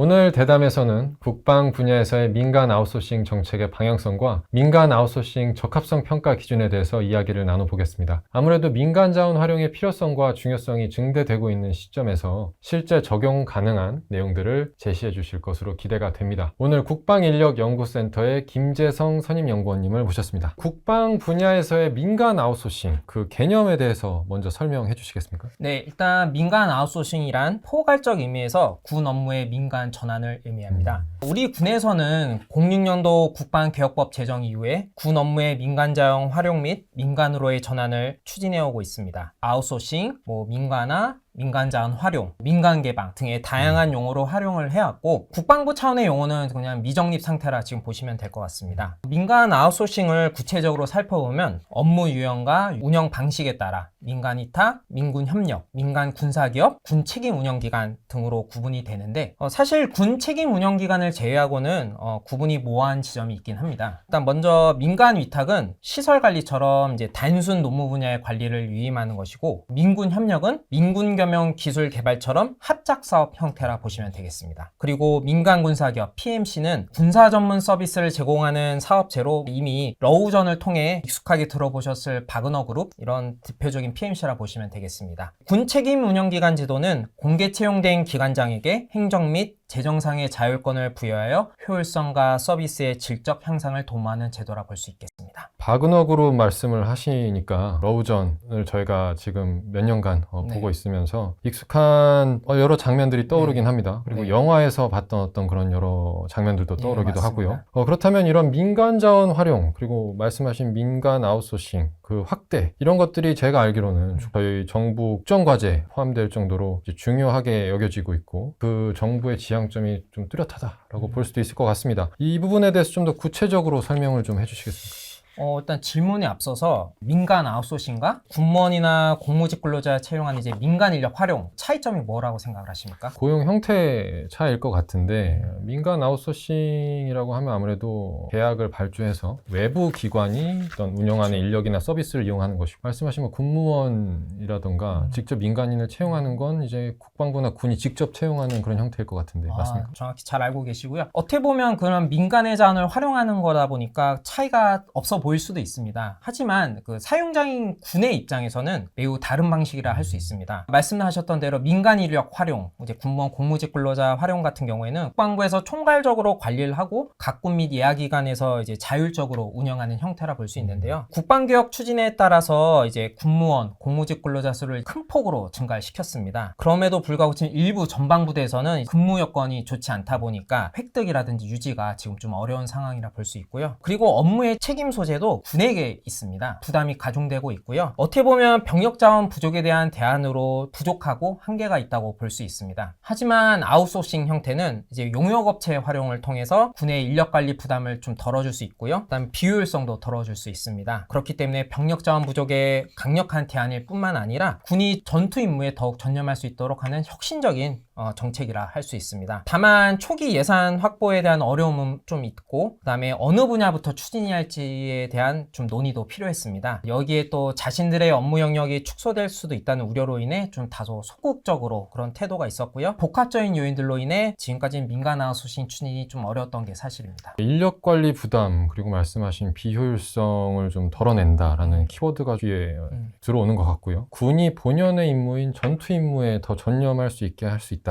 오늘 대담에서는 국방 분야에서의 민간 아웃소싱 정책의 방향성과 민간 아웃소싱 적합성 평가 기준에 대해서 이야기를 나눠보겠습니다. 아무래도 민간 자원 활용의 필요성과 중요성이 증대되고 있는 시점에서 실제 적용 가능한 내용들을 제시해 주실 것으로 기대가 됩니다. 오늘 국방인력연구센터의 김재성 선임연구원님을 모셨습니다. 국방 분야에서의 민간 아웃소싱 그 개념에 대해서 먼저 설명해 주시겠습니까? 네, 일단 민간 아웃소싱이란 포괄적 의미에서 군 업무의 민간 전환을 의미합니다. 우리 군에서는 06년도 국방개혁법 제정 이후에 군 업무의 민간 자영 활용 및 민간으로의 전환을 추진해 오고 있습니다. 아웃소싱, 뭐 민간화, 민간 자원 활용, 민간 개방 등의 다양한 용어로 활용을 해왔고 국방부 차원의 용어는 그냥 미정립 상태라 지금 보시면 될 것 같습니다. 민간 아웃소싱을 구체적으로 살펴보면 업무 유형과 운영 방식에 따라 민간 위탁, 민군 협력, 민간 군사기업, 군 책임 운영 기관 등으로 구분이 되는데 어, 사실 군 책임 운영 기관을 제외하고는 어, 구분이 모호한 지점이 있긴 합니다. 일단 먼저 민간 위탁은 시설 관리처럼 이제 단순 노무 분야의 관리를 위임하는 것이고 민군 협력은 민군 겸용 기술 개발처럼 합작 사업 형태라 보시면 되겠습니다. 그리고 민간 군사기업 PMC는 군사 전문 서비스를 제공하는 사업체로 이미 러우전을 통해 익숙하게 들어보셨을 바그너 그룹 이런 대표적인 PMC라 보시면 되겠습니다. 군 책임 운영 기관 제도는 공개 채용된 기관장에게 행정 및 재정상의 자율권을 부여하여 효율성과 서비스의 질적 향상을 도모하는 제도라 볼 수 있겠습니다. 바그너 그룹 말씀을 하시니까 러우전을 저희가 지금 몇 년간 어, 네. 보고 있으면서 익숙한 어, 여러 장면들이 떠오르긴 합니다. 그리고 네. 영화에서 봤던 어떤 그런 여러 장면들도 네, 떠오르기도 맞습니다. 하고요. 어, 그렇다면 이런 민간 자원 활용 그리고 말씀하신 민간 아웃소싱 그 확대 이런 것들이 제가 알기로는 음. 저희 정부 국정 과제에 포함될 정도로 중요하게 여겨지고 있고 그 정부의 지향 점이 좀 뚜렷하다라고 음. 볼 수도 있을 것 같습니다. 이 부분에 대해서 좀 더 구체적으로 설명을 좀 해주시겠습니까? 어, 일단 질문에 앞서서 민간 아웃소싱과 군무원이나 공무직 근로자 채용한 이제 민간 인력 활용 차이점이 뭐라고 생각을 하십니까? 고용 형태 차이일 것 같은데 민간 아웃소싱이라고 하면 아무래도 계약을 발주해서 외부 기관이 어떤 운영하는 인력이나 서비스를 이용하는 것이고 말씀하신 뭐 군무원이라던가 음. 직접 민간인을 채용하는 건 이제 국방부나 군이 직접 채용하는 그런 형태일 것 같은데 맞습니까? 아, 정확히 잘 알고 계시고요. 어떻게 보면 그런 민간의 자원을 활용하는 거다 보니까 차이가 없어 보일 수도 있습니다. 하지만 그 사용자인 군의 입장에서는 매우 다른 방식이라 할 수 있습니다. 말씀하셨던 대로 민간 인력 활용, 이제 군무원 공무직 근로자 활용 같은 경우에는 국방부에서 총괄적으로 관리를 하고 각군 및 예하기관에서 이제 자율적으로 운영하는 형태라 볼 수 있는데요. 국방개혁 추진에 따라서 이제 군무원, 공무직 근로자 수를 큰 폭으로 증가시켰습니다. 그럼에도 불구하고 지금 일부 전방부대에서는 근무 여건이 좋지 않다 보니까 획득이라든지 유지가 지금 좀 어려운 상황이라 볼 수 있고요. 그리고 업무의 책임 소재 도 군에게 있습니다. 부담이 가중되고 있고요. 어떻게 보면 병력 자원 부족에 대한 대안으로 부족하고 한계가 있다고 볼 수 있습니다. 하지만 아웃소싱 형태는 이제 용역업체 활용을 통해서 군의 인력 관리 부담을 좀 덜어줄 수 있고요. 그다음 비효율성도 덜어줄 수 있습니다. 그렇기 때문에 병력 자원 부족에 강력한 대안일 뿐만 아니라 군이 전투 임무에 더욱 전념할 수 있도록 하는 혁신적인 어, 정책이라 할 수 있습니다. 다만 초기 예산 확보에 대한 어려움은 좀 있고 그다음에 어느 분야부터 추진해야 할지에 대한 좀 논의도 필요했습니다. 여기에 또 자신들의 업무 영역이 축소될 수도 있다는 우려로 인해 좀 다소 소극적으로 그런 태도가 있었고요. 복합적인 요인들로 인해 지금까지 민간 아웃소싱 추진이 좀 어려웠던 게 사실입니다. 인력 관리 부담 그리고 말씀하신 비효율성을 좀 덜어낸다라는 키워드가 뒤에 음. 들어오는 것 같고요. 군이 본연의 임무인 전투 임무에 더 전념할 수 있게 할 수 있다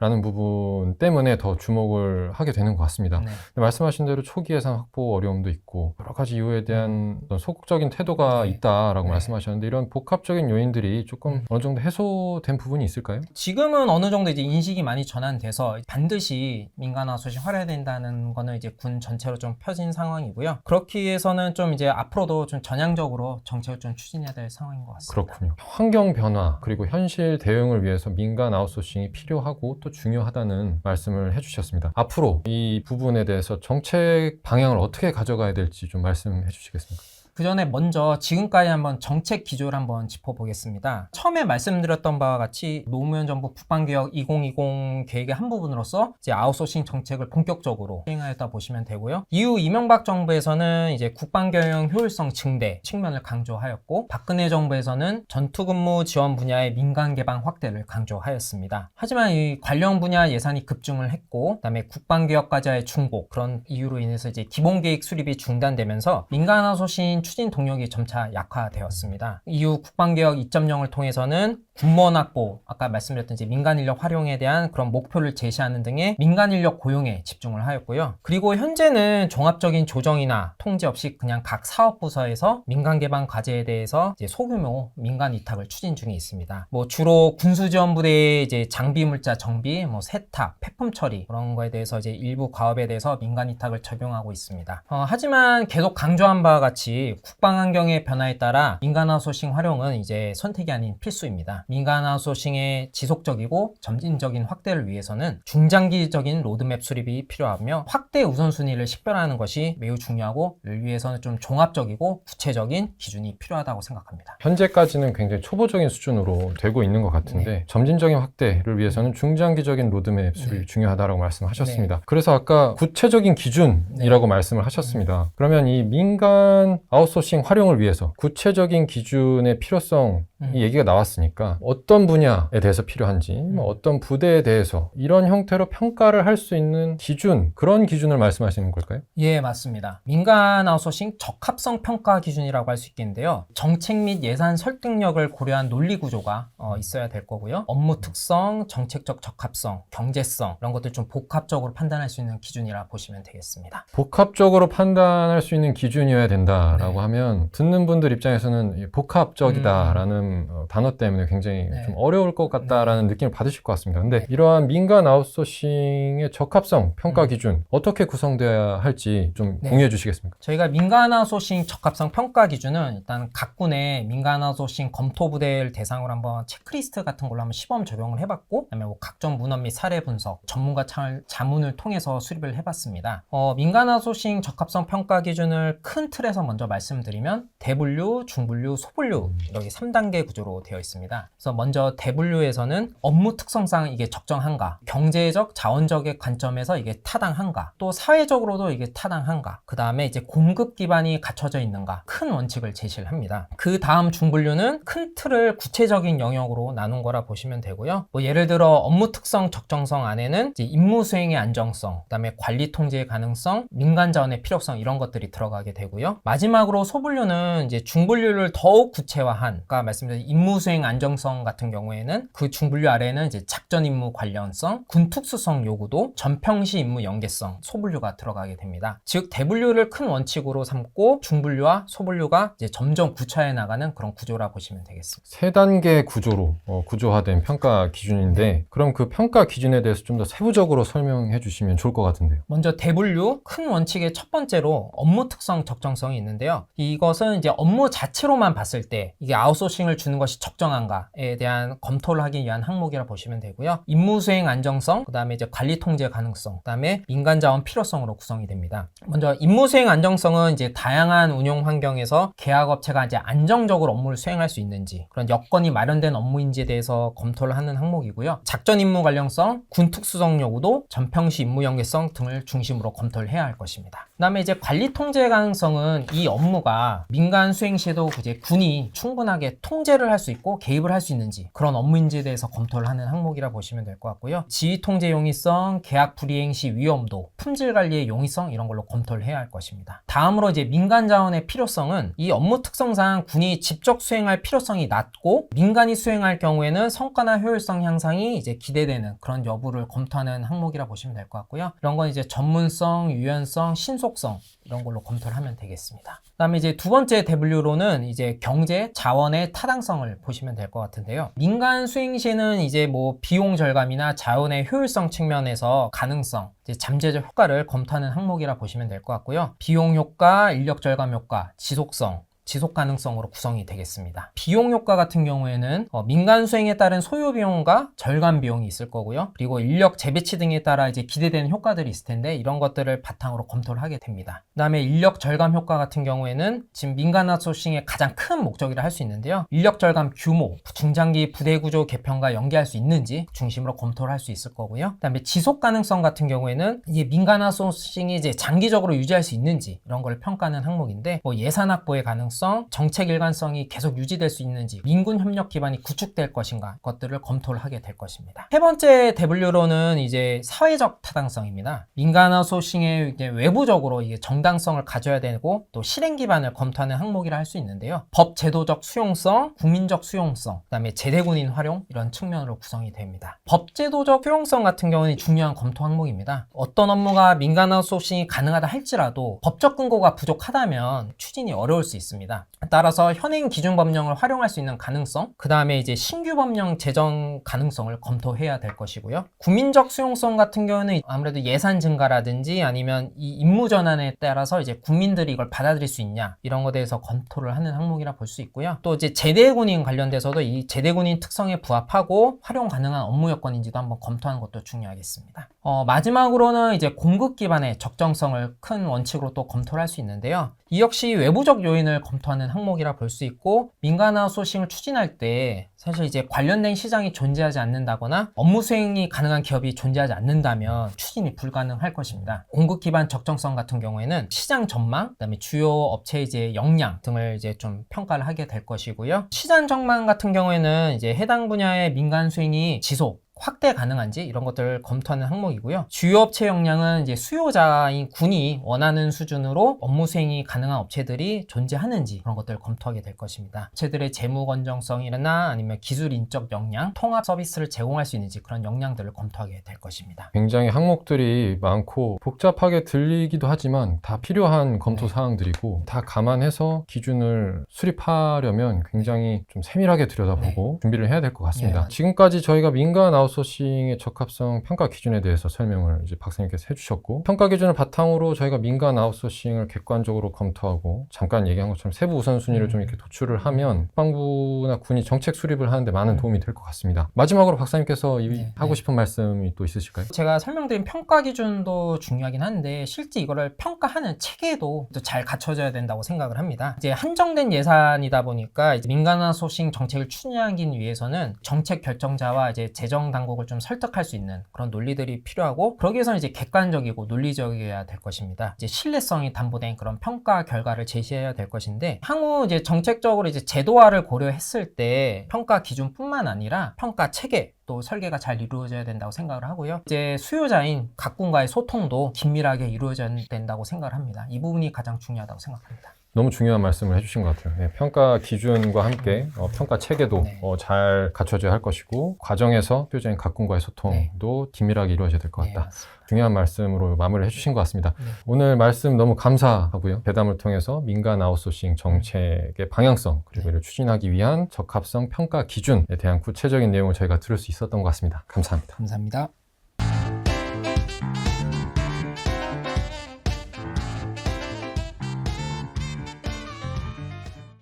라는 네. 부분 때문에 더 주목을 하게 되는 것 같습니다. 네. 말씀하신 대로 초기 예산 확보 어려움도 있고 여러 가지 이유에 대한 어떤 소극적인 태도가 네. 있다라고 네. 말씀하셨는데 이런 복합적인 요인들이 조금 음. 어느 정도 해소된 부분이 있을까요? 지금은 어느 정도 이제 인식이 많이 전환돼서 반드시 민간 아웃소싱 활용해야 된다는 거는 이제 군 전체로 좀 펴진 상황이고요. 그렇기 위해서는 좀 이제 앞으로도 좀 전향적으로 정책을 좀 추진해야 될 상황인 것 같습니다. 그렇군요. 환경 변화 그리고 현실 대응을 위해서 민간 아웃소싱이 필요 하고 또 중요하다는 말씀을 해주셨습니다. 앞으로 이 부분에 대해서 정책 방향을 어떻게 가져가야 될지 좀 말씀해 주시겠습니까? 그 전에 먼저 지금까지 한번 정책 기조를 한번 짚어보겠습니다. 처음에 말씀드렸던 바와 같이 노무현 정부 북방개혁 2020 계획의 한 부분으로서 이제 아웃소싱 정책을 본격적으로 시행하였다 보시면 되고요. 이후 이명박 정부에서는 이제 국방개혁 효율성 증대 측면을 강조하였고 박근혜 정부에서는 전투근무 지원 분야의 민간 개방 확대를 강조하였습니다. 하지만 이 관련 분야 예산이 급증을 했고 그다음에 국방개혁과자의 중복 그런 이유로 인해서 이제 기본계획 수립이 중단되면서 민간 아웃소싱 추진 동력이 점차 약화되었습니다. 이후 국방개혁 2.0을 통해서는 군무원 확보, 아까 말씀드렸던 민간 인력 활용에 대한 그런 목표를 제시하는 등의 민간 인력 고용에 집중을 하였고요. 그리고 현재는 종합적인 조정이나 통제 없이 그냥 각 사업 부서에서 민간 개방 과제에 대해서 소규모 민간 위탁을 추진 중에 있습니다. 뭐 주로 군수지원부대의 이제 장비 물자 정비, 뭐 세탁, 폐품 처리 그런 거에 대해서 이제 일부 과업에 대해서 민간 위탁을 적용하고 있습니다. 어, 하지만 계속 강조한 바와 같이 국방 환경의 변화에 따라 민간 아웃소싱 활용은 이제 선택이 아닌 필수입니다. 민간 아웃소싱의 지속적이고 점진적인 확대를 위해서는 중장기적인 로드맵 수립이 필요하며 확대 우선순위를 식별하는 것이 매우 중요하고 이를 위해서는 좀 종합적이고 구체적인 기준이 필요하다고 생각합니다. 현재까지는 굉장히 초보적인 수준으로 되고 있는 것 같은데 점진적인 확대를 위해서는 중장기적인 로드맵 수립이 네. 중요하다고 말씀하셨습니다. 그래서 아까 구체적인 기준이라고 말씀을 하셨습니다. 그러면 이 민간 아웃 소싱 활용을 위해서 구체적인 기준의 필요성 음. 이 얘기가 나왔으니까 어떤 분야에 대해서 필요한지 뭐 어떤 부대에 대해서 이런 형태로 평가를 할 수 있는 기준 그런 기준을 말씀하시는 걸까요? 예, 맞습니다. 민간 아웃소싱 적합성 평가 기준이라고 할 수 있겠는데요. 정책 및 예산 설득력을 고려한 논리 구조가 어, 있어야 될 거고요. 업무 특성, 정책적 적합성, 경제성 이런 것들 좀 복합적으로 판단할 수 있는 기준이라 보시면 되겠습니다. 복합적으로 판단할 수 있는 기준이어야 된다라고 네. 하면 듣는 분들 입장에서는 이 복합적이다라는 어, 단어 때문에 굉장히 네. 좀 어려울 것 같다라는 느낌을 받으실 것 같습니다. 근데 이러한 민간 아웃소싱의 적합성 평가 음. 기준 어떻게 구성돼야 할지 좀 네. 공유해 주시겠습니까? 저희가 민간 아웃소싱 적합성 평가 기준은 일단 각 군의 민간 아웃소싱 검토 부대를 대상으로 한번 체크리스트 같은 걸로 한번 시범 적용을 해봤고, 그다음에 뭐 각종 문헌 및 사례 분석, 전문가 차- 자문을 통해서 수립을 해봤습니다. 어, 민간 아웃소싱 적합성 평가 기준을 큰 틀에서 먼저 말씀드리면 대분류, 중분류, 소분류 이렇게 3단계 구조로 되어 있습니다. 그래서 먼저 대분류에서는 업무 특성상 이게 적정한가, 경제적, 자원적의 관점에서 이게 타당한가, 또 사회적으로도 이게 타당한가, 그 다음에 이제 공급 기반이 갖춰져 있는가, 큰 원칙을 제시를 합니다. 그 다음 중분류는 큰 틀을 구체적인 영역으로 나눈 거라 보시면 되고요. 뭐 예를 들어 업무 특성 적정성 안에는 이제 임무 수행의 안정성, 그 다음에 관리 통제의 가능성, 민간 자원의 필요성 이런 것들이 들어가게 되고요. 마지막으로 소분류는 이제 중분류를 더욱 구체화한, 아까 말씀 드린 임무 수행 안정성 같은 경우에는 그 중분류 아래에는 이제 작전 임무 관련성, 군 특수성 요구도, 전평시 임무 연계성, 소분류가 들어가게 됩니다. 즉 대분류를 큰 원칙으로 삼고 중분류와 소분류가 이제 점점 구차해 나가는 그런 구조라 보시면 되겠습니다. 세 단계 구조로 어, 구조화된 평가 기준인데 그럼 그 평가 기준에 대해서 좀 더 세부적으로 설명해 주시면 좋을 것 같은데요. 먼저 대분류 큰 원칙의 첫 번째로 업무 특성 적정성이 있는데요. 이것은 이제 업무 자체로만 봤을 때 이게 아웃소싱을 주는 것이 적정한가에 대한 검토를 하기 위한 항목이라 보시면 되고요. 임무 수행 안정성, 그 다음에 이제 관리 통제 가능성, 그 다음에 민간 자원 필요성으로 구성이 됩니다. 먼저 임무 수행 안정성은 이제 다양한 운용 환경에서 계약 업체가 이제 안정적으로 업무를 수행할 수 있는지 그런 여건이 마련된 업무인지에 대해서 검토를 하는 항목이고요. 작전 임무 관련성, 군 특수성 요구도, 전평시 임무 연계성 등을 중심으로 검토를 해야 할 것입니다. 그 다음에 이제 관리 통제 가능성은 이 업무가 민간 수행 시에도 이제 군이 충분하게 통제 를 할 수 있고 개입을 할 수 있는지 그런 업무인지에 대해서 검토를 하는 항목이라 보시면 될 것 같고요. 지휘 통제 용이성, 계약 불이행 시 위험도, 품질 관리의 용이성 이런 걸로 검토를 해야 할 것입니다. 다음으로 이제 민간 자원의 필요성은 이 업무 특성상 군이 직접 수행할 필요성이 낮고 민간이 수행할 경우에는 성과나 효율성 향상이 이제 기대되는 그런 여부를 검토하는 항목이라 보시면 될 것 같고요. 이런 건 이제 전문성, 유연성, 신속성 이런 걸로 검토를 하면 되겠습니다. 그다음에 이제 두 번째 대분류로는 이제 경제, 자원의 타당 성을 보시면 될 것 같은데요. 민간 수행 시에는 이제 뭐 비용 절감이나 자원의 효율성 측면에서 가능성, 잠재적 효과를 검토하는 항목이라 보시면 될 것 같고요. 비용 효과, 인력 절감 효과, 지속성, 지속 가능성으로 구성이 되겠습니다. 비용 효과 같은 경우에는 어, 민간 수행에 따른 소요 비용과 절감 비용이 있을 거고요. 그리고 인력 재배치 등에 따라 이제 기대되는 효과들이 있을 텐데 이런 것들을 바탕으로 검토를 하게 됩니다. 그다음에 인력 절감 효과 같은 경우에는 지금 민간 아웃소싱의 가장 큰 목적이라 할 수 있는데요. 인력 절감 규모, 중장기 부대 구조 개편과 연계할 수 있는지 중심으로 검토를 할 수 있을 거고요. 그다음에 지속 가능성 같은 경우에는 이제 민간 아웃소싱이 이제 장기적으로 유지할 수 있는지 이런 걸 평가하는 항목인데 뭐 예산 확보의 가능성, 정책 일관성이 계속 유지될 수 있는지, 민군 협력 기반이 구축될 것인가 것들을 검토를 하게 될 것입니다. 세 번째 W로는 이제 사회적 타당성입니다. 민간 아웃소싱의 이제 외부적으로 이게 정당성을 가져야 되고 또 실행 기반을 검토하는 항목이라 할 수 있는데요. 법 제도적 수용성, 국민적 수용성, 그다음에 제대군인 활용 이런 측면으로 구성이 됩니다. 법 제도적 수용성 같은 경우는 중요한 검토 항목입니다. 어떤 업무가 민간 아웃소싱이 가능하다 할지라도 법적 근거가 부족하다면 추진이 어려울 수 있습니다. 따라서 현행 기준 법령을 활용할 수 있는 가능성, 그 다음에 이제 신규 법령 제정 가능성을 검토해야 될 것이고요. 국민적 수용성 같은 경우는 아무래도 예산 증가라든지 아니면 이 임무 전환에 따라서 이제 국민들이 이걸 받아들일 수 있냐 이런 것에 대해서 검토를 하는 항목이라 볼 수 있고요. 또 이제 제대 군인 관련돼서도 이 제대 군인 특성에 부합하고 활용 가능한 업무 여건인지도 한번 검토하는 것도 중요하겠습니다. 어, 마지막으로는 이제 공급 기반의 적정성을 큰 원칙으로 또 검토를 할 수 있는데요. 이 역시 외부적 요인을 검 토하는 항목이라 볼 수 있고 민간 아웃소싱을 추진할 때 사실 이제 관련된 시장이 존재하지 않는다거나 업무 수행이 가능한 기업이 존재하지 않는다면 추진이 불가능할 것입니다. 공급 기반 적정성 같은 경우에는 시장 전망, 그다음에 주요 업체 이제 역량 등을 이제 좀 평가를 하게 될 것이고요. 시장 전망 같은 경우에는 이제 해당 분야의 민간 수행이 지속 확대 가능한지 이런 것들을 검토하는 항목이고요. 주요 업체 역량은 이제 수요자인 군이 원하는 수준으로 업무 수행이 가능한 업체들이 존재하는지 그런 것들을 검토하게 될 것입니다. 업체들의 재무 건정성이나 아니면 기술 인적 역량, 통합 서비스를 제공할 수 있는지 그런 역량들을 검토하게 될 것입니다. 굉장히 항목들이 많고 복잡하게 들리기도 하지만 다 필요한 검토 네. 사항들이고 다 감안해서 기준을 수립하려면 굉장히 좀 세밀하게 들여다보고 준비를 해야 될것 네, 같습니다. 맞아요. 지금까지 저희가 민간 아웃 소싱의 적합성 평가 기준에 대해서 설명을 이제 박사님께서 해주셨고 평가 기준을 바탕으로 저희가 민간 아웃소싱을 객관적으로 검토하고 잠깐 얘기한 것처럼 세부 우선순위를 음. 좀 이렇게 도출을 하면 국방부나 군이 정책 수립을 하는데 많은 음. 도움이 될 것 같습니다. 마지막으로 박사님께서 이- 네, 하고 네. 싶은 말씀이 또 있으실까요? 제가 설명드린 평가 기준도 중요하긴 한데 실제 이거를 평가하는 체계도 또잘 갖춰져야 된다고 생각을 합니다. 이제 한정된 예산이다 보니까 이제 민간화 소싱 정책을 추진하기 위해서는 정책 결정자와 이제 재정 당국을 좀 설득할 수 있는 그런 논리들이 필요하고 그러기 위해서는 이제 객관적이고 논리적이어야 될 것입니다. 이제 신뢰성이 담보된 그런 평가 결과를 제시해야 될 것인데 향후 이제 정책적으로 이제 제도화를 고려했을 때 평가 기준뿐만 아니라 평가 체계 또 설계가 잘 이루어져야 된다고 생각을 하고요. 이제 수요자인 각군과의 소통도 긴밀하게 이루어져야 된다고 생각을 합니다. 이 부분이 가장 중요하다고 생각합니다. 너무 중요한 말씀을 해주신 것 같아요. 네, 평가 기준과 함께 어, 평가 체계도 네. 어, 잘 갖춰져야 할 것이고 과정에서 수요자인 각군과의 소통도 긴밀하게 이루어져야 될것 네, 같다. 맞습니다. 중요한 말씀으로 마무리를 해주신 것 같습니다. 네. 오늘 말씀 너무 감사하고요. 대담을 통해서 민간 아웃소싱 정책의 방향성 그리고 이를 추진하기 위한 적합성 평가 기준에 대한 구체적인 내용을 저희가 들을 수 있었던 것 같습니다. 감사합니다. 감사합니다.